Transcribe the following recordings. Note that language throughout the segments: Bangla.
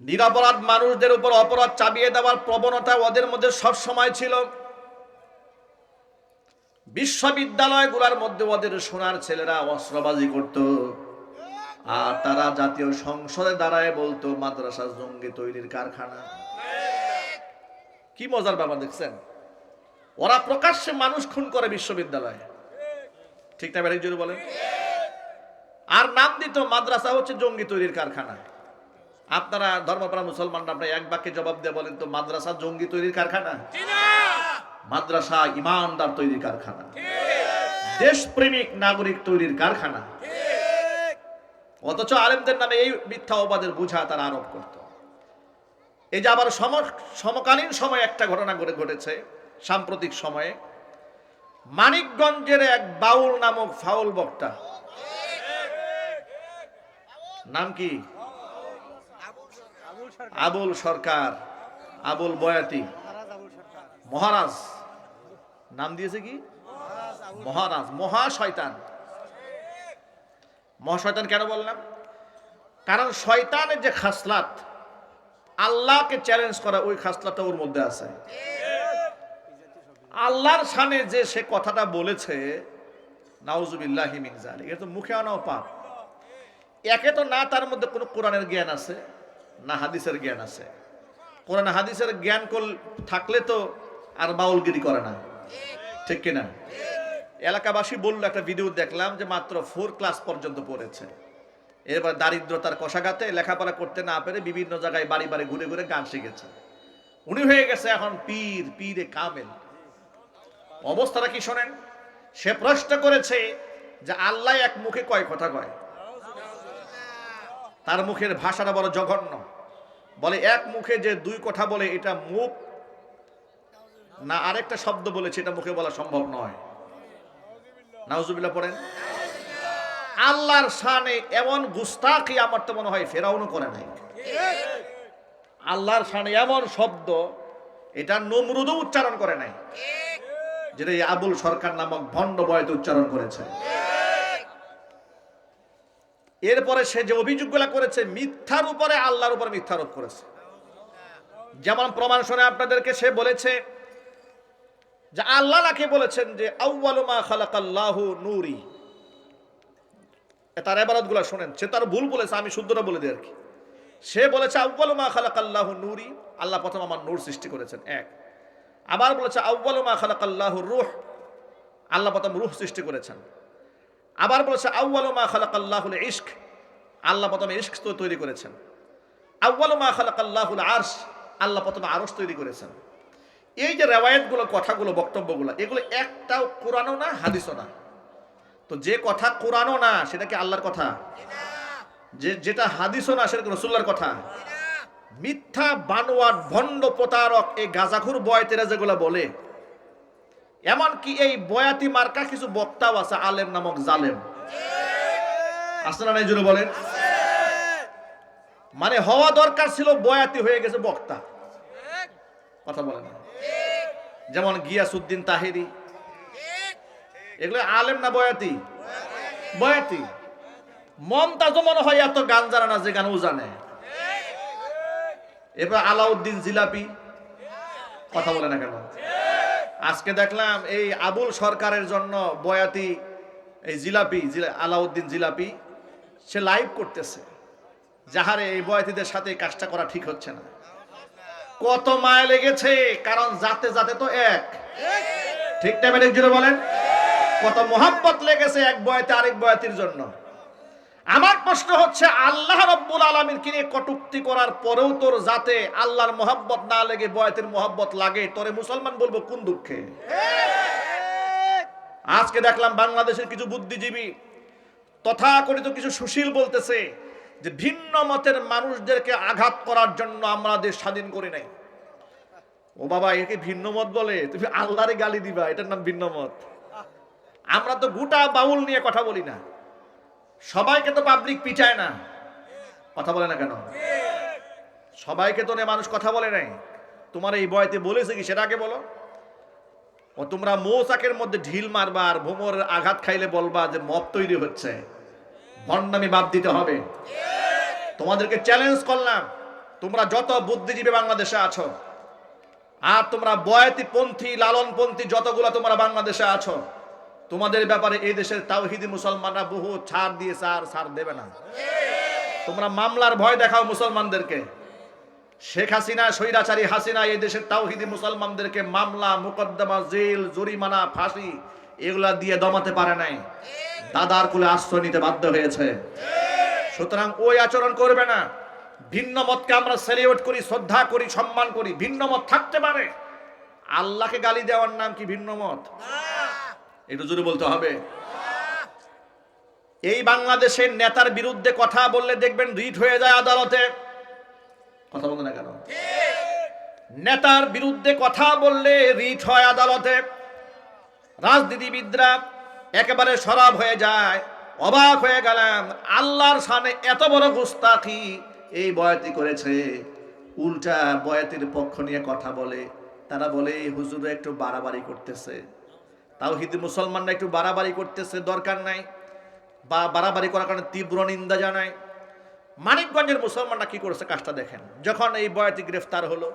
নিরাপরাধ মানুষদের উপর অপরাধ চাপিয়ে দেওয়ার প্রবণতা ওদের মধ্যে সব সময় ছিল। বিশ্ববিদ্যালয়গুলোর মধ্যে ওদের সোনার ছেলেরা অস্ত্রবাজি করত। আর তারা জাতীয় সংসদে দাঁড়ায় বলতো মাদ্রাসা জঙ্গি তৈরির কারখানা। কি মজার ব্যাপার দেখছেন? ওরা প্রকাশ্যে মানুষ খুন করে বিশ্ববিদ্যালয়ে। ঠিক না বলেন। আর নাম দিত, মাদ্রাসা হচ্ছে জঙ্গি তৈরির কারখানা। আপনারা ধর্মপ্রাণ মুসলমানরা আপনার এক বাক্যে জবাব দিয়ে বলেন তো, মাদ্রাসা জঙ্গি তৈরির কারখানা? মাদ্রাসা ইমানদার তৈরির কারখানা। দেশপ্রেমিক নাগরিক তৈরির কারখানা। অথচ আলেমদের নামে এই মিথ্যা অবাদের বুঝা তারা আরোপ করত। এই যে আবার সম- সমকালীন সময়ে একটা ঘটনা ঘটে, ঘটেছে, সাম্প্রতিক সময়ে। মানিকগঞ্জের এক বাউল নামক ফাউল বক্তা, নাম কি? আবুল সরকার, আবুল বয়াতি। মহারাজ, নাম দিয়েছে কি? মহারাজ, মহা শয়তান। মহাশয়তান কেন বললাম? কারণ শয়তানের যে খাসলাত, আল্লাহকে চ্যালেঞ্জ করা ওই খাসলাতটা ওর মধ্যে আছে। আল্লাহর সামনে যে সে কথাটা বলেছে, নাউজুবিল্লাহি মিন জালিক এটা তো মুখে আনাও পাপ। একে তো না, তার মধ্যে কোনো কোরআনের জ্ঞান আছে। না হাদিসের জ্ঞান আছে। কোরআন হাদিসের জ্ঞান কল থাকলে তো আর বাউলগিরি করে না। ঠিক কিনা? এলাকাবাসী বলল, একটা ভিডিও দেখলাম যে মাত্র ফোর ক্লাস পর্যন্ত পড়েছে। এরপর দারিদ্রতার কষাঘাতে লেখাপড়া করতে না পেরে বিভিন্ন জায়গায় বাড়ি বাড়ি ঘুরে ঘুরে গান শিখেছে। উনি হয়ে গেছে এখন পীর, পীরে কামেল। অবস্থাটা কি শোনেন? সে প্রশ্ন করেছে যে আল্লাহ এক মুখে কয় কথা কয়? তার মুখের ভাষাটা বড় জঘন্য। বলে, এক মুখে যে দুই কথা বলে, এটা মুখ? না, আরেকটা শব্দ বলেছে, এটা মুখে বলা সম্ভব নয়। নাউজুবিল্লাহ পড়েন। আল্লাহর শানে এমন গুস্তাকি আমার তো মনে হয় ফেরাউনও করে নাই। আল্লাহর শানে এমন শব্দ, এটা নমরুদও উচ্চারণ করে নাই। যেটা আবুল সরকার নামক ভণ্ড বয়তে উচ্চারণ করেছে। এরপরে সে যে অভিযোগগুলা করেছে, মিথ্যার উপরে আল্লাহর উপরে মিথ্যারোপ করেছে। যেমন প্রমাণ শুনে আপনাদেরকে সে বলেছে যে আল্লাহ নাকি বলেছেন যে আউ্বালুমা খালাকাল্লাহু নূরি। তার এবারতগুলা শোনেন। সে তার ভুল বলেছে, আমি শুদ্ধটা বলে দিই আর কি। সে বলেছে আউ্বালুমা খালাকাল্লাহু নূরি। আল্লাহ প্রথম আমার নূর সৃষ্টি করেছেন, এক। আবার বলেছে আউ্বালুমা খালাকাল্লাহু রুহ। আল্লাহ প্রথম রুহ সৃষ্টি করেছেন। আবার বলেছে আউ্বালুমা খালাকাল্লাহুল ইশক। আল্লাহ প্রথম ইশক তো তৈরি করেছেন। আউ্বালুমা খালাকাল্লাহুল আরশ। আল্লাহ প্রথম আরশ তৈরি করেছেন। এই যে রেওয়ায়তগুলো, কথাগুলো, বক্তব্যগুলো, এগুলো একটাও কোরআনও না, হাদিসও না। তো যে কথা কোরআনও না, সেটা কি আল্লাহর কথা? যে, যেটা হাদিসও না, সেটা রসুল্লার কথা? মিথ্যা বানোয়ার ভণ্ড প্রতারক, এই গাজাখুর বয়তেরা যেগুলো বলে এমনকি এই বয়াতি মার্কা কিছু বক্তাও আছে আলেম নামক জালেম। আসলে না জন্য বলেন? মানে হওয়া দরকার ছিল বয়াতি হয়ে গেছে বক্তা। কথা বলেন। যেমন গিয়াসুদ্দিন তাহেরি। এগুলো আলেম না বয়াতি? বয়াতি। মমতাজও মনে হয় এত গান জানে না যে গান ও জানে। এবার আলাউদ্দিন জিলাপি। কথা বলে না কেন? আজকে দেখলাম এই আবুল সরকারের জন্য বয়াতি, এই জিলাপি আলাউদ্দিন জিলাপি, সে লাইভ করতেছে। যাহারে এই বয়াতিদের সাথে কাজটা করা ঠিক হচ্ছে না। কত মায় লেগেছে, কারণ যাতে যাতে তো এক। ঠিক টাইমে একজনে বলেন। কত মোহাম্মত লেগেছে এক বয়াতে আরেক বয়াতির জন্য। আমার প্রশ্ন হচ্ছে, আল্লাহ রব্বুল আলমীর কিনে কটুক্তি করার পরেও তোর যাতে আল্লাহর মোহাব্বত না লেগে বয়াতের মোহাব্বত লাগে? তোরে মুসলমান বলব কোন দুঃখে? আজকে দেখলাম বাংলাদেশের কিছু বুদ্ধিজীবী, তথাকথিত কিছু সুশীল বলতেছে যে, ভিন্ন মতের মানুষদেরকে আঘাত করার জন্য আমরা দেশ স্বাধীন করি নাই। ও বাবা, একে ভিন্ন মত বলে? তুমি আল্লাহরে গালি দিবা, এটার নাম ভিন্ন মত। আমরা তো গোটা বাউল নিয়ে কথা বলি না। সবাইকে তো পাবলিক পিটায় না। কথা বলে না কেন? সবাইকে তো নে মানুষ কথা বলে নাই। তোমার এই বয়তে বলেছে কি, সেটা আগে বলো। ও তোমরা মৌচাকের মধ্যে ঢিল মারবা আর ভোমরের আঘাত খাইলে বলবা যে মত তৈরি হচ্ছে। ভণ্ডামি বাদ দিতে হবে। তোমাদেরকে চ্যালেঞ্জ করলাম। তোমরা যত বুদ্ধিজীবী বাংলাদেশে আছো, আর তোমরা বয়াতি পন্থী লালন পন্থী যতগুলো তোমরা বাংলাদেশে আছো তোমাদের ব্যাপারে এই দেশের তাওহিদি মুসলমানরা বহু ছাড় দিয়েছে আর ছাড় দেবে না। তোমরা মামলার ভয় দেখাও মুসলমানদেরকে। শেখ হাসিনা, স্বৈরাচারী হাসিনা, এই দেশের তাওহিদি মুসলমানদেরকে মামলা, মুকদ্দমা, জেল, জরিমানা, ফাঁসি, এগুলা দিয়ে দমাতে পারে নাই। দাদার কুলে আশ্রয় নিতে বাধ্য হয়েছে। সুতরাং ওই আচরণ করবে না। ভিন্ন মতকে আমরা সেলিব্রেট করি, শ্রদ্ধা করি, সম্মান করি, ভিন্ন মত থাকতে পারে। আল্লাহকে গালি দেওয়ার নাম কি ভিন্ন মত? একটু জোরে বলতে হবে। এই বাংলাদেশের নেতার বিরুদ্ধে কথা বললে দেখবেন রিট হয়ে যায় আদালতে। কথা বলতে না কেন? নেতার বিরুদ্ধে কথা বললে রিট হয় আদালতে। রাজনীতিবিদরা একেবারে সরাব হয়ে যায়, অবাক হয়ে গেলাম আল্লাহর সামনে এত বড় গুস্তাখি, এই বয়াতি করেছে। উল্টা বয়াতির পক্ষ নিয়ে কথা বলে, তারা বলে হুজুর একটু বাড়াবাড়ি করতেছে। তাও হিন্দু মুসলমানরা একটু বাড়াবাড়ি করতেছে, দরকার নাই। বা বাড়াবাড়ি করার কারণে তীব্র নিন্দা জানায়। মানিকগঞ্জের মুসলমানরা কি করেছে কাজটা দেখেন। যখন এই বয়াতি গ্রেফতার হলো,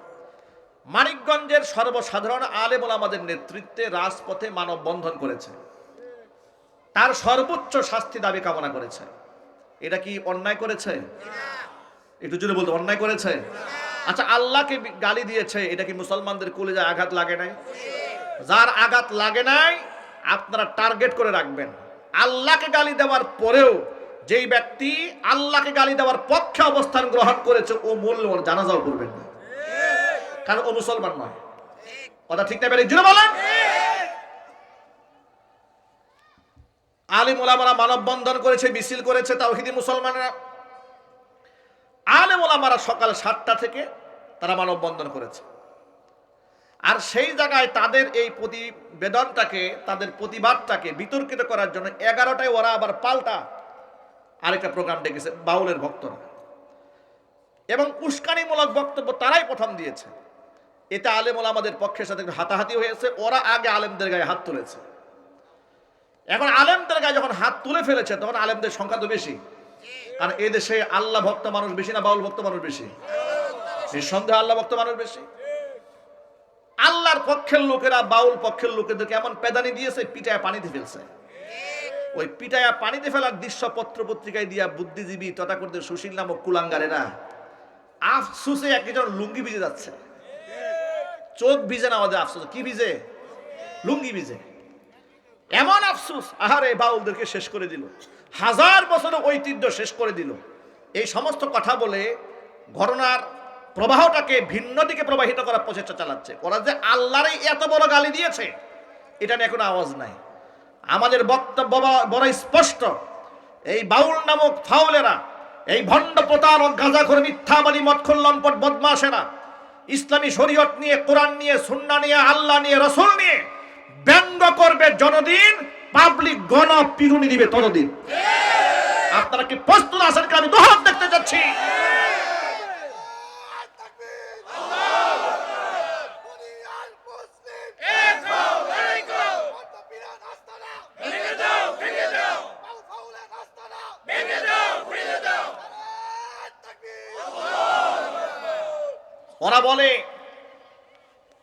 মানিকগঞ্জের সর্বসাধারণ আলেমুল আমাদের নেতৃত্বে রাজপথে মানববন্ধন করেছে। তার সর্বোচ্চ শাস্তি দাবি কামনা করেছে। এটা কি অন্যায় করেছে? একটু জুড়ে বলতে, অন্যায় করেছে? আচ্ছা আল্লাহকে গালি দিয়েছে, এটা কি মুসলমানদের কুলে কলেজে আঘাত লাগে নাই? যার আঘাত লাগে নাই, আপনারা টার্গেট করে রাখবেন। আল্লাহকে গালি দেওয়ার পরেও যেই ব্যক্তি আল্লাহকে গালি দেওয়ার পক্ষে অবস্থান গ্রহণ করেছে, ও মূল্য জানাজাও করবেন না। কারণ ও মুসলমান নয়। কথা ঠিক না বেড়ে বলেন। আলিম ওলামারা মানববন্ধন করেছে, মিছিল করেছে তাও তাওহিদি মুসলমানরা। আলেম ওলামারা সকাল সাতটা থেকে তারা মানববন্ধন করেছে। আর সেই জায়গায় তাদের এই প্রতিবেদনটাকে, তাদের প্রতিবাদটাকে বিতর্কিত করার জন্য এগারোটায় ওরা আবার পাল্টা আরেকটা প্রোগ্রাম ডেকেছে, বাউলের ভক্তরা। এবং উস্কানিমূলক বক্তব্য তারাই প্রথম দিয়েছে। এতে আলেম আমাদের পক্ষের সাথে হাতাহাতি হয়েছে, ওরা আগে আলেমদের গায়ে হাত তুলেছে। এখন আলেমদের গায়ে যখন হাত তুলে ফেলেছে, তখন আলেমদের সংখ্যা তো বেশি। কারণ এদেশে দেশে আল্লাহ ভক্ত মানুষ বেশি না বাউল ভক্ত মানুষ বেশি? নিঃসন্দেহে আল্লাহ ভক্ত মানুষ বেশি। আল্লাহর পক্ষের লোকেরা, বাউল পক্ষের লোকেদেরকে এমন পেদানি দিয়েছে, পিটায় পানিতে ফেলছে। ওই পিটায়া পানিতে ফেলার দৃশ্য পত্র পত্রিকায় দিয়া বুদ্ধিজীবী তথাকথিত সুশীল নামক কুলাঙ্গারেরা আফসুসে একজন লুঙ্গি ভিজে যাচ্ছে। চোখ ভিজে না আমাদের আফসোস, কি ভিজে? লুঙ্গি ভিজে। এমন আফসুস, আহারে, বাউলদেরকে শেষ করে দিল। হাজার বছরের ঐতিহ্য শেষ করে দিল। এই সমস্ত কথা বলে ঘটনার প্রবাহটাকে ভিন্ন দিকে প্রবাহিত করার প্রচেষ্টা চালাচ্ছে। ওরা যে আল্লাহরই এত বড় গালি দিয়েছে, এটা নিয়ে কোনো আওয়াজ নাই। আমাদের বক্তব্য বড় স্পষ্ট, এই বাউল নামক ফাউলেরা, এই ভণ্ড প্রতারক, গাঁজাখোর, মিথ্যাবাদী মৎখর লম্পট বদমাসেরা ইসলামী শরীয়ত নিয়ে, কোরআন নিয়ে, সুন্না নিয়ে, আল্লাহ নিয়ে, রসুল নিয়ে ব্যঙ্গ করবে জনদিন পাবলিক গণ পিরুনি দিবে ততদিন। আপনারা কি প্রস্তুত আছেন আমি দোহাত দেখতে যাচ্ছি। ওরা বলে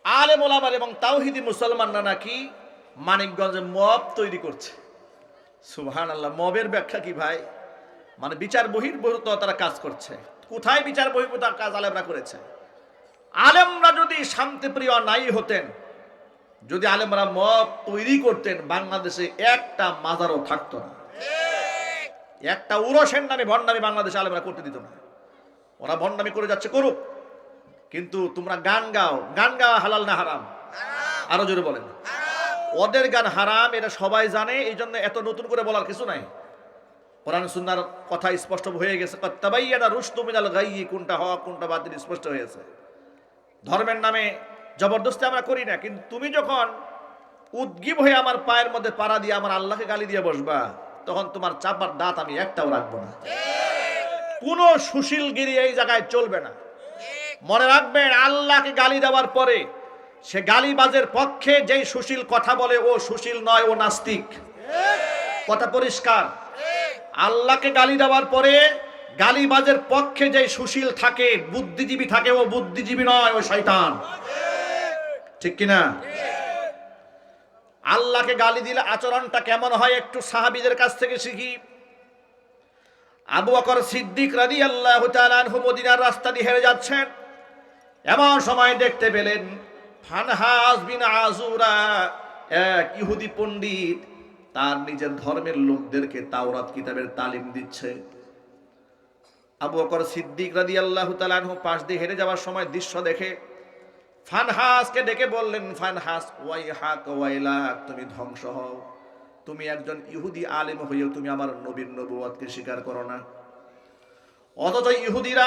আলেম ওলামার এবং তাওহিদি মুসলমানরা নাকি মানিকগঞ্জে মব তৈরি করছে। সুবহান আল্লাহ মবের ব্যাখ্যা কি ভাই? মানে বিচার বহির্ভূত তারা কাজ করছে। কোথায় বিচার বহির্ভূত কাজ আলেমরা করেছে? আলেমরা যদি শান্তিপ্রিয় নাই হতেন যদি আলেমরা মব তৈরি করতেন বাংলাদেশে একটা মাজারও থাকতো না। একটা উরসের নামে ভণ্ডামি বাংলাদেশে আলেমরা করতে দিত না। ওরা ভণ্ডামি করে যাচ্ছে করুক। কিন্তু তোমরা গান গাও। গান গাওয়া হালাল না হারাম? আরও জোরে বলেন। ওদের গান হারাম, এটা সবাই জানে এই জন্য এত নতুন করে বলার কিছু নাই। কোরআন সুন্নার কথা স্পষ্ট হয়ে গেছে। গাইয়ি কোনটা হক কোনটা বাতিল, স্পষ্ট হয়েছে। ধর্মের নামে জবরদস্তি আমরা করি না, কিন্তু তুমি যখন উদ্গীব হয়ে আমার পায়ের মধ্যে পাড়া দিয়ে আমার আল্লাহকে গালি দিয়ে বসবা, তখন তোমার চাপার দাঁত আমি একটাও রাখব না। কোনো সুশীলগিরি এই জায়গায় চলবে না। মনে রাখবেন আল্লাহকে গালি দেওয়ার পরে সে গালিবাজের পক্ষে যেই সুশীল কথা বলে, ও সুশীল নয়, ও নাস্তিক। কথা পরিষ্কার। আল্লাহকে গালি দেওয়ার পরে গালিবাজের পক্ষে যে সুশীল থাকে, বুদ্ধিজীবী থাকে, ও বুদ্ধিজীবী নয়, ও শয়তান। ঠিক কিনা? আল্লাহকে গালি দিলে আচরণটা কেমন হয় একটু সাহাবিদের কাছ থেকে শিখি। আবু বকর সিদ্দিক রাদি আল্লাহ মদিনার রাস্তা দিয়ে হেরে যাচ্ছেন। এমন সময় দেখতে পেলেন ফানহাস বিন আজুরা এক ইহুদি পণ্ডিত। তার নিজের ধর্মের লোকদেরকে তাওরাত কিতাবের তালিম দিচ্ছে। আবু বকর সিদ্দিক রাদি আল্লাহ তালানহু পাশ দিয়ে হেরে যাওয়ার সময় দৃশ্য দেখে ফানহাসকে ডেকে বললেন ফানহাস ওয়াই হাক ওয়াইলাক, তুমি ধ্বংস হও। তুমি একজন ইহুদি আলেম হইও তুমি আমার নবীর নবুয়াতকে স্বীকার করো না। অথচ ইহুদিরা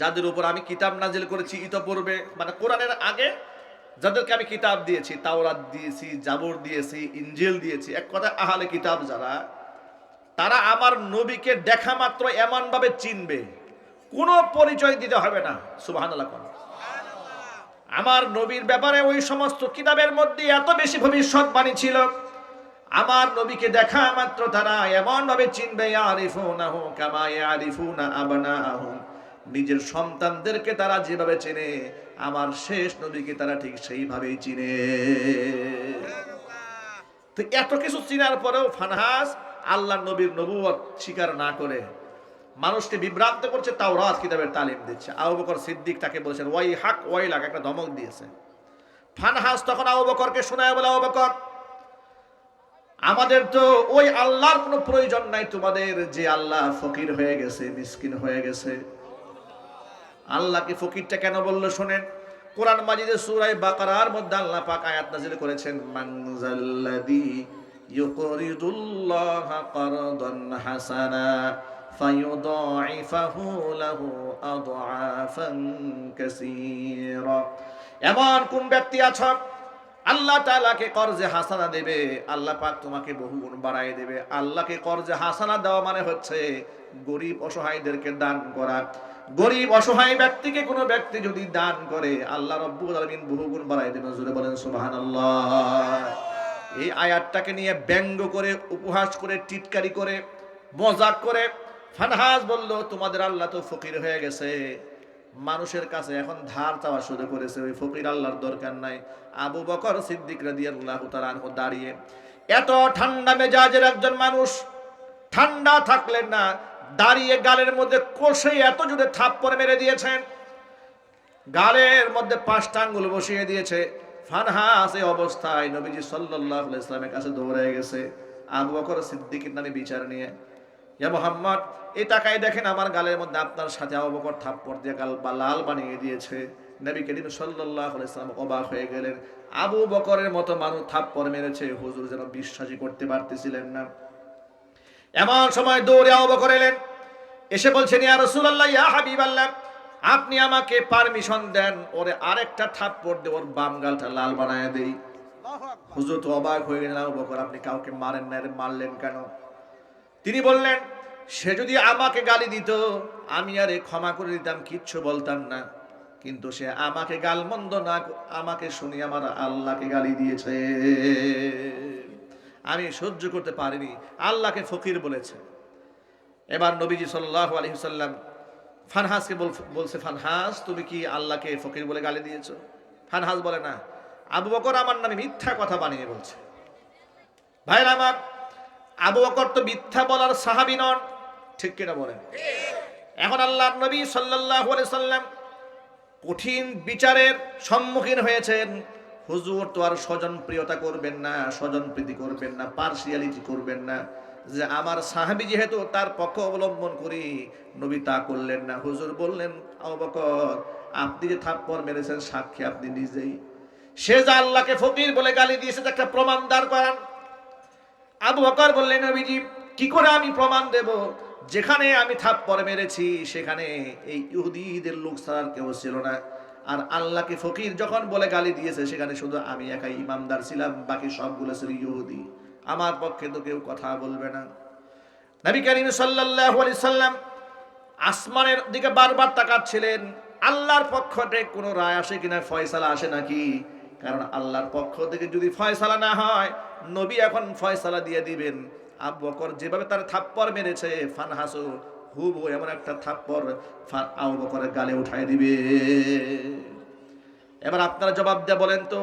যাদের উপর আমি কিতাব নাজিল করেছি ইতপূর্বে মানে কোরআনের আগে যাদেরকে আমি কিতাব দিয়েছি, তাওরাত দিয়েছি, জাবর দিয়েছি ইঞ্জিল দিয়েছি, এক কথা আহালে কিতাব যারা, তারা আমার নবীকে দেখা মাত্র এমন ভাবে চিনবে, কোনো পরিচয় দিতে হবে না কোন। আমার নবীর ব্যাপারে ওই সমস্ত কিতাবের মধ্যে এত বেশি ভবিষ্যৎবাণী ছিল, আমার নবীকে দেখা মাত্র তারা এমনভাবে এমন ভাবে চিনবে, ইয়ারিফুনাহু কামা ইয়ারিফুনা আবনাআহুম নিজের সন্তানদেরকে তারা যেভাবে চেনে, আমার শেষ নবীকে তারা ঠিক সেইভাবেই চিনে। তো এত কিছু চিনার পরেও ফানহাস আল্লাহ নবীর নবুয়ত স্বীকার না করে মানুষকে বিভ্রান্ত করছে তাও রাত কিতাবের তালিম দিচ্ছে। আবু বকর সিদ্দিক তাকে বলেছেন, ওয়াই হাক, ওয়াই লাগ একটা ধমক দিয়েছে। ফানহাস তখন আবু বকরকে শোনায় বলে, আবু বকর, আমাদের তো ওই আল্লাহর কোনো প্রয়োজন নাই, তোমাদের যে আল্লাহ ফকির হয়ে গেছে, মিসকিন হয়ে গেছে। আল্লাহকে ফকিরটা কেন বলল শোনেন? কোরআন মাজিদে সূরায়ে বাকারার মধ্যে আল্লাহ পাক আয়াত নাযিল করেছেন মানজাল্লাযী ইউকরিদুল্লাহা কারদান হাসানা ফায়ুদাইফাহু লাহু আদআফান কাসীরা। এমন কোন ব্যক্তি আছে? আল্লাহ তাআলাকে কর্জে হাসানা দেবে, আল্লাহ পাক তোমাকে বহু গুণ বাড়ায় দেবে। আল্লাহকে কর্জে হাসানা দেওয়া মানে হচ্ছে গরিব অসহায়দেরকে দান করা। গরিব, অসহায় ব্যক্তিকে কোনো ব্যক্তি যদি দান করে, আল্লাহ রব্বুল আলামিন বহু গুণ বাড়ায় দেবেন। জোরে বলেন, সুবহানাল্লাহ। এই আয়াতটাকে নিয়ে ব্যঙ্গ করে, উপহাস করে, টিটকারি করে, মজাক করে ফানহাস বলল, তোমাদের আল্লাহ তো ফকির হয়ে গেছে। মানুষের কাছে এখন ধার চাওয়া শুরু করেছে। ওই ফকির আল্লাহর দরকার নাই। আবু বকর সিদ্দিক রাদিয়াল্লাহু তাআলা দাঁড়িয়ে, এত ঠান্ডা মেজাজের একজন মানুষ, ঠান্ডা থাকলেন না দাঁড়িয়ে গালের মধ্যে কষে এত জোরে থাপ্পড় মেরে দিয়েছেন। গালের মধ্যে পাঁচটা আঙ্গুল বসিয়ে দিয়েছে। ফানহাস এই অবস্থায় নবীজি আলাইহি ইসলামের কাছে দৌড়ে গেছে। আবু বকর সিদ্দিকের নামে বিচার নিয়ে, ইয়া মোহাম্মদ, এই টাকায় দেখেন আমার গালের মধ্যে আপনার সাথে আবু বকর থাপ্পড় দিয়ে গাল বা লাল বানিয়ে দিয়েছে। নবী করিম সাল্লাল্লাহু আলাইহি সাল্লাম অবাক হয়ে গেলেন। আবু বকরের মতো মানুষ থাপ্পড় মেরেছে। হুজুর যেন বিশ্বাসই করতে পারতেছিলেন না। এমন সময় দৌড়ে আবু বকর এলেন এসে বলছেন ইয়া রাসূলুল্লাহ ইয়া হাবিবাল্লাহ আপনি আমাকে পারমিশন দেন ওরে আরেকটা থাপ্পড় দিয়ে ওর বাম গালটা লাল বানায় দেই। হুজুর তো অবাক হয়ে গেলেন আবু বকর আপনি কাউকে মারেন না এর মারলেন কেন? তিনি বললেন সে যদি আমাকে গালি দিত আমি আরে ক্ষমা করে দিতাম কিচ্ছু বলতাম না। কিন্তু সে আমাকে গালমন্দ না আমাকে শুনি আমার আল্লাহকে গালি দিয়েছে। আমি সহ্য করতে পারিনি। আল্লাহকে ফকির বলেছে। এবার নবীজি সাল্লাল্লাহু আলাইহি সাল্লাম ফানহাসকে বলছে, ফানহাস, তুমি কি আল্লাহকে ফকির বলে গালি দিয়েছ? ফানহাস বলে, না। আবু বকর আমার নামে মিথ্যা কথা বানিয়ে বলছে। ভাইরা আমার, আবু বকর তো মিথ্যা বলার সাহাবী নন। ঠিক কিনা বলেন? এখন আল্লাহর নবী আলাইহি সাল্লাম কঠিন বিচারের সম্মুখীন হয়েছেন। হুজুর তো আর স্বজন প্রিয়তা করবেন না স্বজন প্রীতি করবেন না পার্সিয়ালিটি করবেন না। যে আমার সাহাবী যেহেতু তার পক্ষ অবলম্বন করি, নবী তা করলেন না। হুজুর বললেন অবকর আপনি যে থাপ্পড় মেরেছেন, সাক্ষী আপনি নিজেই। সে যে আল্লাহকে ফকির বলে গালি দিয়েছে একটা প্রমাণ দাঁড় করান। আবু বকর বললেন, নবীজি, কি করে আমি প্রমাণ দেব? যেখানে আমি থাপ্পড় মেরেছি, সেখানে এই ইহুদিদের লোক ছাড়ার কেউ ছিল না। আর আল্লাহকে ফকির যখন বলে গালি দিয়েছে, সেখানে শুধু আমি একাই ইমামদার ছিলাম, বাকি সবগুলো ছিল ইহুদি। আমার পক্ষে তো কেউ কথা বলবে না। নবী করিম সাল্লাল্লাহু আলাইহি সাল্লাম আসমানের দিকে বারবার তাকাচ্ছিলেন। আল্লাহর পক্ষ থেকে কোনো রায় আসে কিনা, ফয়সালা আসে নাকি? কারণ আল্লাহর পক্ষ থেকে যদি ফয়সালা না হয়, নবী এখন ফয়সালা দিয়ে দিবেন। আব্বকর যেভাবে তার থাপ্পড় মেরেছে, ফানহাসু হুবু এমন একটা থাপ্পড় ফান আবু বকরের গালে উঠায় দিবে। এবার আপনারা জবাব দিয়ে বলেন তো,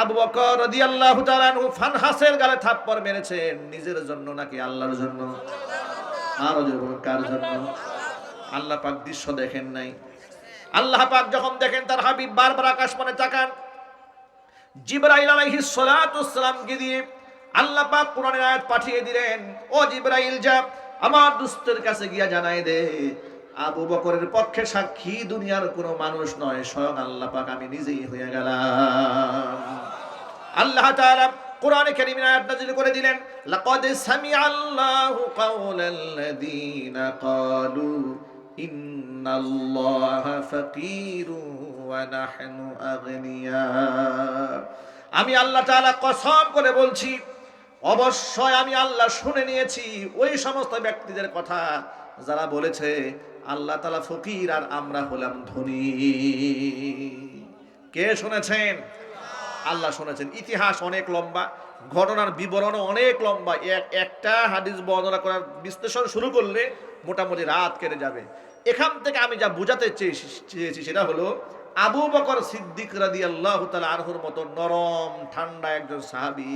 আবু বকর রাদিয়াল্লাহু তাআলা আনহু ফানহাসের গালে থাপ্পড় মেরেছেন নিজের জন্য নাকি আল্লাহর জন্য? আরও কার জন্য? আল্লাহ পাক দৃশ্য দেখেন নাই। আল্লাহ পাক যখন দেখেন, তার হাবিব বারবার আকাশ মানে তাকান। জিব্রাইল আলাইহিস সালাতু সালামকে দিয়ে আল্লাহ পাক কোরআনের আয়াত পাঠিয়ে দিলেন, ও জিব্রাইল, যা আমার দুস্থের কাছে গিয়া জানাই দে, আবু বকরের পক্ষে সাক্ষী দুনিয়ার কোনো মানুষ নয়, স্বয়ং আল্লাহ পাক আমি নিজেই হয়ে গেলাম। আল্লাহ তাআলা কোরআনে কারীমের আয়াত নাযিল করে দিলেন, লাকাদ সামিআল্লাহু কাওলাল্লাযীনা ক্বালু ইন্নাল্লাহা ফাকীরু ওয়া নাহনু আগনিয়া। আমি আল্লাহ তাআলা কসম করে বলছি অবশ্যই আমি আল্লাহ শুনে নিয়েছি ওই সমস্ত ব্যক্তিদের কথা। যারা বলেছে, আল্লাহ তালা ফকির আর আমরা হলাম ধনী। কে শুনেছেন? আল্লাহ শুনেছেন। ইতিহাস অনেক লম্বা, ঘটনার বিবরণও অনেক লম্বা। এক একটা হাদিস বর্ণনা করার বিশ্লেষণ শুরু করলে মোটামুটি রাত কেটে যাবে। এখান থেকে আমি যা বোঝাতে চেয়েছি চেয়েছি সেটা হলো, আবু বকর সিদ্দিক রাদি আল্লাহ তালা আরহুর মতো নরম, ঠান্ডা একজন সাহাবি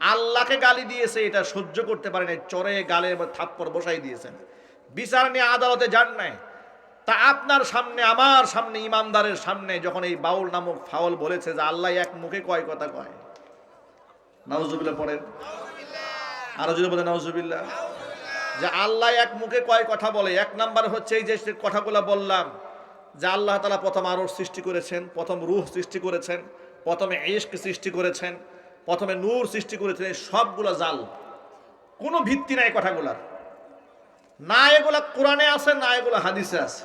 আল্লাহকে গালি দিয়েছে, এটা সহ্য করতে পারে নাই, চরে গালের থাপ্পড় বসাই দিয়েছেন। বিচার নিয়ে আদালতে যান নাই। তা আপনার সামনে, আমার সামনে, ইমানদারের সামনে যখন এই বাউল নামক ফাউল বলেছে যে আল্লাহ এক মুখে কয় কথা কয়। নাউজুবিল্লাহ পড়েন। আরও যদি বলে নাউজুবিল্লাহ। যে আল্লাহ এক মুখে কয় কথা বলে। এক নাম্বার হচ্ছে এই যে কথাগুলো বললাম, যে আল্লাহ তালা প্রথম আরও সৃষ্টি করেছেন, প্রথম রুহ সৃষ্টি করেছেন, প্রথমে ইশক সৃষ্টি করেছেন প্রথমে নূর সৃষ্টি করেছেন এই সবগুলো জাল। কোনো ভিত্তি নাই কথাগুলার। না এগুলা কোরআনে আছে, না এগুলো হাদিসে আছে।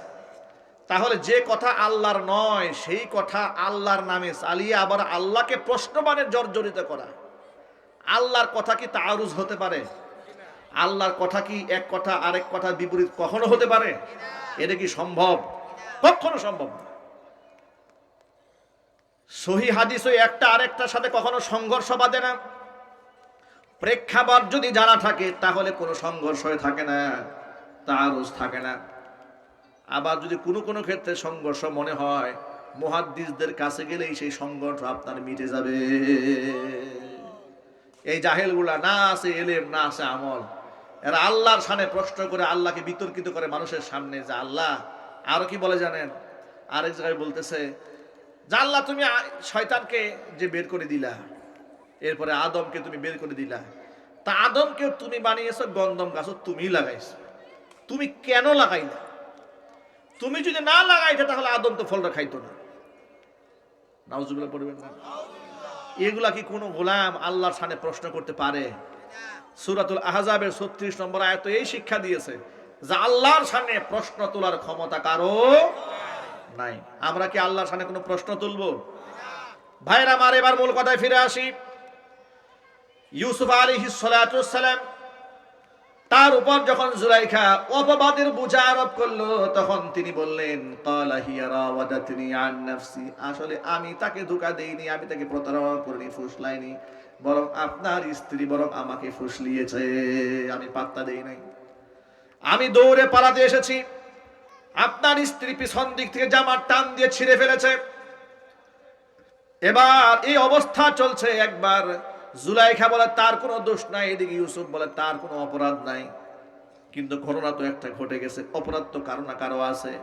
তাহলে যে কথা আল্লাহর নয়, সেই কথা আল্লাহর নামে চালিয়ে আবার আল্লাহকে প্রশ্নবানের জর্জরিত করা। আল্লাহর কথা কি তারুজ হতে পারে? আল্লাহর কথা কি এক কথা, আরেক কথা বিপরীত কখনো হতে পারে? এটা কি সম্ভব? কখনো সম্ভব না। সহি হাদিস ওই একটা আরেকটার সাথে কখনো সংঘর্ষ বাঁধে না। প্রেক্ষাপট যদি জানা থাকে, তাহলে কোনো সংঘর্ষ হয়ে থাকে না, তারুজ থাকে না। আবার যদি কোনো কোনো ক্ষেত্রে সংঘর্ষ মনে হয়, মুহাদ্দিসদের কাছে গেলেই সেই সংঘর্ষ আপনার মিটে যাবে। এই জাহেলগুলা না আছে এলেম, না আছে আমল। এরা আল্লাহর সামনে প্রশ্ন করে, আল্লাহকে বিতর্কিত করে মানুষের সামনে যে আল্লাহ। আরও কি বলে জানেন? আরেক জায়গায় বলতেছে আল্লাহ তুমি শয়তানকে যে বের করে দিলা, এরপরে আদমকে তুমি বের করে দিলা। তা আদমকে তুমি বানিয়েছো গন্ধম গাছও তুমি লাগাইছো। তুমি কেন লাগাইলা? তুমি যদি না লাগাইতে, তাহলে আদম তো ফলটা খাইতো না। এগুলা কি কোনো গোলাম আল্লাহর সামনে প্রশ্ন করতে পারে? সুরাতুল আহজাবের ছত্রিশ নম্বর আয়ত এই শিক্ষা দিয়েছে যে আল্লাহর সামনে প্রশ্ন তোলার ক্ষমতা কারও নাই। আমরা কি আল্লাহর সামনে কোনো প্রশ্ন তুলবো? ভাইরা, আমার এবার মূল কথায় ফিরে আসি। ইউসুফ আলী সালাম তার উপর যখন জুলাইখা অপবাদের বোঝা আরোপ করল, তখন তিনি বললেন "ক্বালা হিয়া রাওয়াদাতনি আন নাফসি। আসলে আমি তাকে ধোকা দেইনি, আমি তাকে প্রতারণা করিনি, ফুসলাইনি। বরং আপনার স্ত্রী বরং আমাকে ফুসলিয়েছে, আমি পাত্তা দেই নাই। আমি দৌড়ে পালাতে এসেছি। আপনার স্ত্রী পিছন দিক থেকে জামার টান দিয়ে ছিঁড়ে ফেলেছে। এবার এই অবস্থা চলছে, একবার জুলাইখা বলে তার কোনো দোষ নাই, এদিকে ইউসুফ বলে তার কোনো অপরাধ নাই। কিন্তু ঘটনা তো একটা ঘটে গেছে, অপরাধ তো কারও না কারও আছে।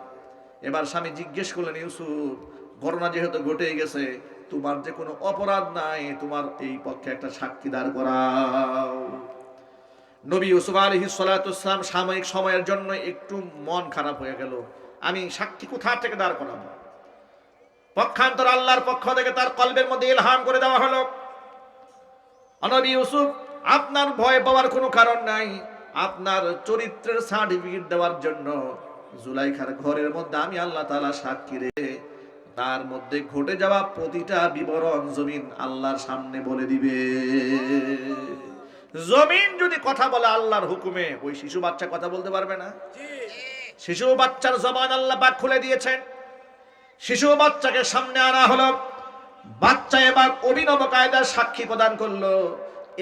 এবার স্বামী জিজ্ঞেস করলেন, ইউসুফ, ঘটনা যেহেতু ঘটে গেছে, তোমার যে কোনো অপরাধ নাই, তোমার এই পক্ষে একটা সাক্ষী দাঁড় করাও। নবী ইউসুফ আলহি সালাতাম সাময়িক সময়ের জন্য একটু মন খারাপ হয়ে গেল। আমি সাক্ষী কোথা থেকে দাঁড় করাবো? পক্ষান্তর আল্লাহর পক্ষ থেকে তার কলবের মধ্যে ইলহাম করে দেওয়া হলো। নবী ইউসুফ, আপনার ভয় পাওয়ার কোনো কারণ নাই। আপনার চরিত্রের সার্টিফিকেট দেওয়ার জন্য জুলাইখার ঘরের মধ্যে আমি আল্লাহ তাআলা সাক্ষী রে। তার মধ্যে ঘটে যাওয়া প্রতিটা বিবরণ জমিন আল্লাহর সামনে বলে দিবে। জমিন যদি কথা বলে আল্লাহর হুকুমে ওই শিশু বাচ্চা কথা বলতে পারবে না। শিশু বাচ্চার জবান আল্লাহ পাক খুলে দিয়েছেন। শিশু বাচ্চাকে সামনে আনা হলো। বাচ্চা এবার অভিনব কায়দার সাক্ষী প্রদান করল।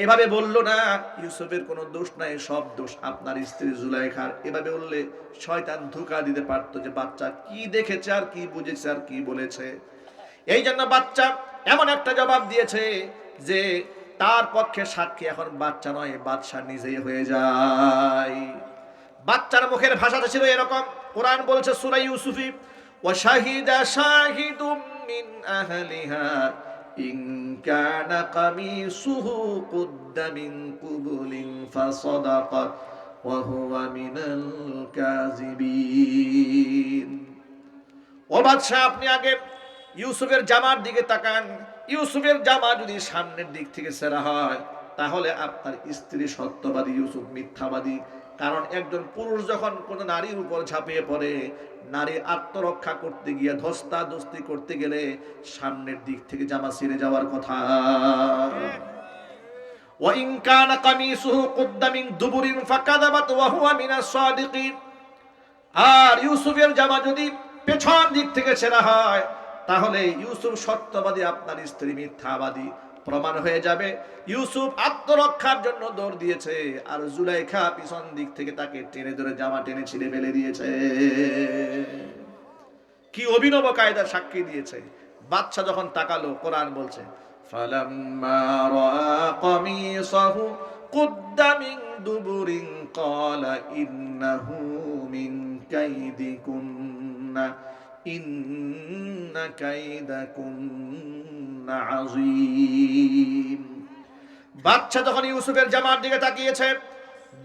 এভাবে বলল না ইউসুফের কোনো দোষ নাই সব দোষ আপনার স্ত্রী জুলাইখার। এভাবে বললে শয়তান ধোকা দিতে পারতো যে বাচ্চা কি দেখেছে আর কি বুঝেছে আর কি বলেছে। এই জন্য বাচ্চা এমন একটা জবাব দিয়েছে যে তার পক্ষে সাক্ষী এখন বাচ্চা নয় বাদশা নিজেই হয়ে যায়। বাচ্চার মুখের ভাষাটা ছিল এরকম। কোরআন বলছে সূরা ইউসুফি, ওয়া শাহিদা শাহিদুম মিন আহলিহা, ইন কানা কামিসুহু কুদ্দা মিন কুবুলিন ফাসাদাকাত ওয়া হুয়া মিনাল কাযিবিন। ও বাদশাহ, আপনি আগে ইউসুফের জামার দিকে তাকান। ইউসুফের জামা যদি সামনের দিক থেকে সেরা হয় তাহলে আপনার স্ত্রী সত্যবাদী ইউসুফ মিথ্যাবাদী কারণ একজন পুরুষ যখন কোনো নারীর উপর ঝাঁপিয়ে পড়ে নারী আত্মরক্ষা করতে গিয়ে ধস্তা ধস্তি করতে গেলে সামনের দিক থেকে জামা ছিঁড়ে যাওয়ার কথা وإن كان قميصه قد من دبر فكذبت وهو من الصادقين আর ইউসুফের জামা যদি পেছন দিক থেকে ছেঁড়া হয় তাহলে ইউসুফ সত্যবাদী আপনার স্ত্রী মিথ্যাবাদী প্রমাণ হয়ে যাবে ইউসুফ আত্মরক্ষার জন্য দৌড় দিয়েছে আর জুলাইখা পিছন দিক থেকে তাকে টেনে ধরে জামা টেনে ছিঁড়ে ফেলে দিয়েছে কি অভিনব কায়দা সাক্ষী দিয়েছে বাচ্চা যখন তাকালো কোরআন বলছে ফালাম্মা রাআ কামিসাহু قد من دبر قال إنه من كيدكن ইন্না কাইদাকুন্না আযীম। বাচ্চা যখন ইউসুফের জামার দিকে তাকিয়েছে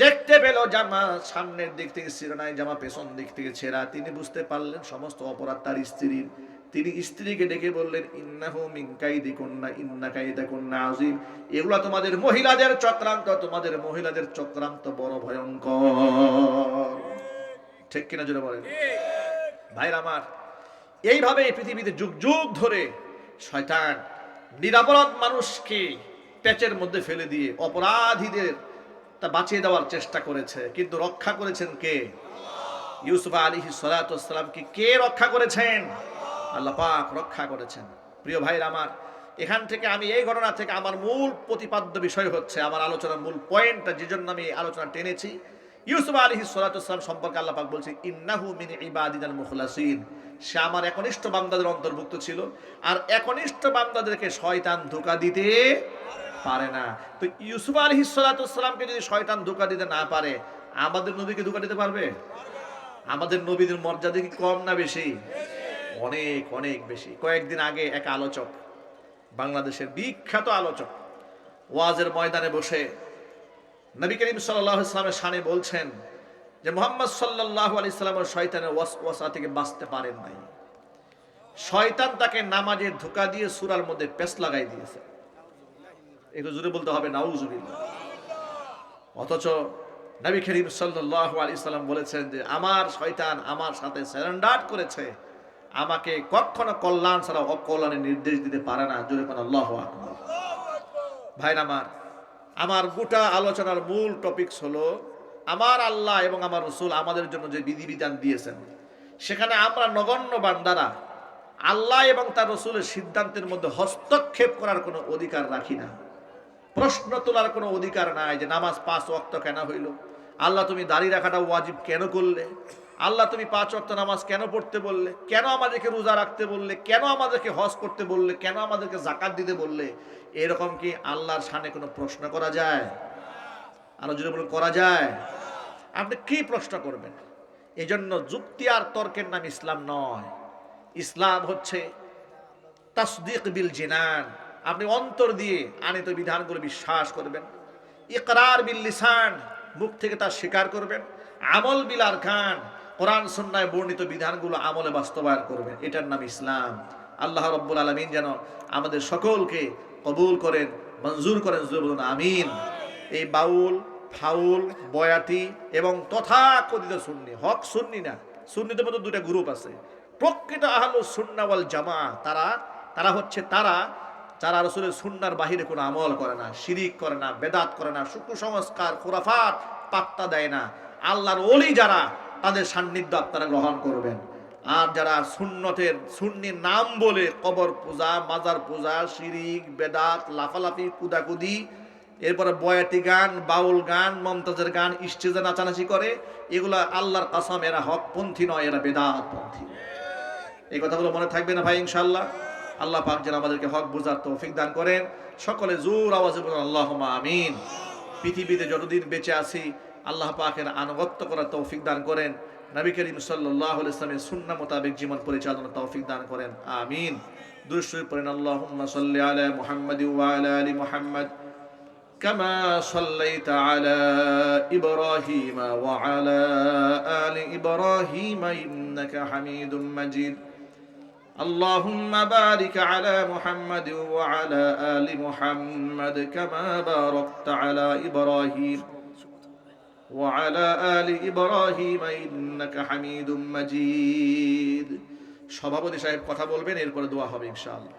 দেখতে পেল জামা সামনের দিক থেকে ছেঁড়া জামা পেছন দিক থেকে ছেঁড়া। তিনি বুঝতে পারলেন সমস্ত অপরাধ তার স্ত্রীর। তিনি স্ত্রীকে ডেকে বললেন ইন্নাহু মিনকাইদি কন্যা ইন্না কাইদা কন্যা আজিম এগুলো তোমাদের মহিলাদের চক্রান্ত তোমাদের মহিলাদের চক্রান্ত বড় ভয়ঙ্কর। ঠিক কিনা জোরে বলেন? ভাইরা আমার এইভাবে এই পৃথিবীতে যুগ যুগ ধরে শয়তান নিরাপরাধ মানুষকে প্যাচের মধ্যে ফেলে দিয়ে অপরাধীদের তা বাঁচিয়ে দেওয়ার চেষ্টা করেছে। কিন্তু রক্ষা করেছেন কে? ইউসুফ আলী সালাতামকে কে? রক্ষা করেছেন? আল্লাহ পাক রক্ষা করেছেন। প্রিয় ভাইরা আমার, এখান থেকে আমি এই ঘটনা থেকে আমার মূল প্রতিপাদ্য বিষয় হচ্ছে, আমার আলোচনার মূল পয়েন্টটা যে জন্য আমি আলোচনা টেনেছি ইউসুফ আলী সালাতাম সম্পর্কে আল্লাহ পাক বলছে ইন্নাহু মিন ইবাদিনাল মুখলাসিন। সে আমার একনিষ্ঠ বান্দাদের অন্তর্ভুক্ত ছিল আর একনিষ্ঠ বান্দাদেরকে শয়তান ধোকা দিতে পারে না। তো ইউসুফ আলী সালাতামকে যদি শয়তান ধোকা দিতে না পারে, আমাদের নবীকে ধোকা দিতে পারবে? আমাদের নবীদের মর্যাদা কি কম না বেশি? অনেক অনেক বেশি। কয়েকদিন আগে এক আলোচক, বাংলাদেশের বিখ্যাত আলোচক, ওয়াজের ময়দানে বসে নবী করিম সাল্লাহ ইসলামের সানে বলছেন যে মোহাম্মদ সাল্লাহ আলি সাল্লামের শয়তানের ওয়াসওয়াসা থেকে বাঁচতে পারেন নাই। শয়তান তাকে নামাজে ধোকা দিয়ে সুরার মধ্যে পেস লাগাই দিয়েছে। একটু জুড়ে বলতে হবে, নাউজুবিল্লাহ। অথচ নবী করিম সাল্লাহ আলি সাল্লাম বলেছেন যে, আমার শয়তান আমার সাথে স্যারেন্ডার করেছে। আমাকে কখনো কল্যাণ ছাড়া অকল্যাণের নির্দেশ দিতে পারে না। জোরে আকবার। ভাইর আমার আমার গোটা আলোচনার মূল টপিকস হলো, আমার আল্লাহ এবং আমার রসুল আমাদের জন্য যে বিধিবিধান দিয়েছেন, সেখানে আমরা নগণ্য বান্দারা আল্লাহ এবং তার রসুলের সিদ্ধান্তের মধ্যে হস্তক্ষেপ করার কোনো অধিকার রাখি না। প্রশ্ন তোলার কোনো অধিকার নাই যে নামাজ পাঁচ ওয়াক্ত কেন হইল? আল্লাহ তুমি দাড়ি রাখাটা ওয়াজিব কেন করলে? আল্লাহ তুমি পাঁচ ওয়াক্ত নামাজ কেন পড়তে বললে? কেন আমাদেরকে রোজা রাখতে বললে? কেন আমাদেরকে হজ করতে বললে? কেন আমাদেরকে জাকাত দিতে বললে? এরকম কি আল্লাহর সামনে কোনো প্রশ্ন করা যায়? আল্লাহ যদি বলুন, করা যায়? আপনি কি প্রশ্ন করবেন? এই জন্য যুক্তি আর তর্কের নাম ইসলাম নয়। ইসলাম হচ্ছে তাসদিক বিল জিনান। আপনি অন্তর দিয়ে আনিত বিধানগুলো বিশ্বাস করবেন। ইকরার বিল লিসান, মুখ থেকে তা স্বীকার করবেন। আমল বিল আরকান কোরআন সন্ন্যায় বর্ণিত বিধানগুলো আমলে বাস্তবায়ন করবেন। এটার নাম ইসলাম। আল্লাহ রব্বুল আলমিন যেন আমাদের সকলকে কবুল করেন, মঞ্জুর করেন। জুড়ে বলুন, আমিন। এই বাউল, ফাউল, বয়াতি এবং তথাকথিত সুন্নি, হক সুন্নি না, সুন্নিদের মধ্যে দুটা গ্রুপ আছে। প্রকৃত আহলু সুন্না ওয়াল জামা তারা তারা হচ্ছে তারা, যারা রসুলের সুন্নার বাহিরে কোনো আমল করে না, শিরিক করে না, বেদাত করে না, সুকুসংস্কার, খুরাফাত পাত্তা দেয় না। আল্লাহর ওলি যারা তাদের সান্নিধ্য আপনারা গ্রহণ করবেন। আর যারা সুন্নতের সুন্নির নাম বলে কবর পূজা, মাজার পূজা, শিরিক, বেদাত, লাফালাফি, কুদাকুদি, এরপরে বয়াতি গান, বাউল গান, মমতাজের গান, স্টেজে নাচানাচি করে, এগুলা আল্লাহর কাসম, এরা হকপন্থী নয়, এরা বেদাত পন্থী এই কথাগুলো মনে থাকবে না ভাই ইনশাল্লাহ আল্লাহ পাক যেন আমাদেরকে হক বোঝার তৌফিক দান করেন। সকলে জোর আওয়াজে বলুন আল্লাহ আমিন। পৃথিবীতে যতদিন বেঁচে আছি আল্লাহ পাকের আনুগত্য করার তৌফিক দান করেন নবী করিম সাল্লাহ ইসলামের সুন্না মোতাবেক জীবন পরিচালনার তৌফিক দান করেন আমিন দুরুশ্বরী পড়েন আল্লাহুম্মা সাল্লি আলা মুহাম্মাদ ওয়া আলা আলি মুহাম্মাদ كما صليت على إبراهيم وعلى آل إبراهيم إنك حميد مجيد اللهم بارك على محمد وعلى آل محمد كما باركت على إبراهيم وعلى آل إبراهيم إنك حميد مجيد সভাপতি সাহেব কথা বলবেন এরপরে দোয়া হবে ইনশাআল্লাহ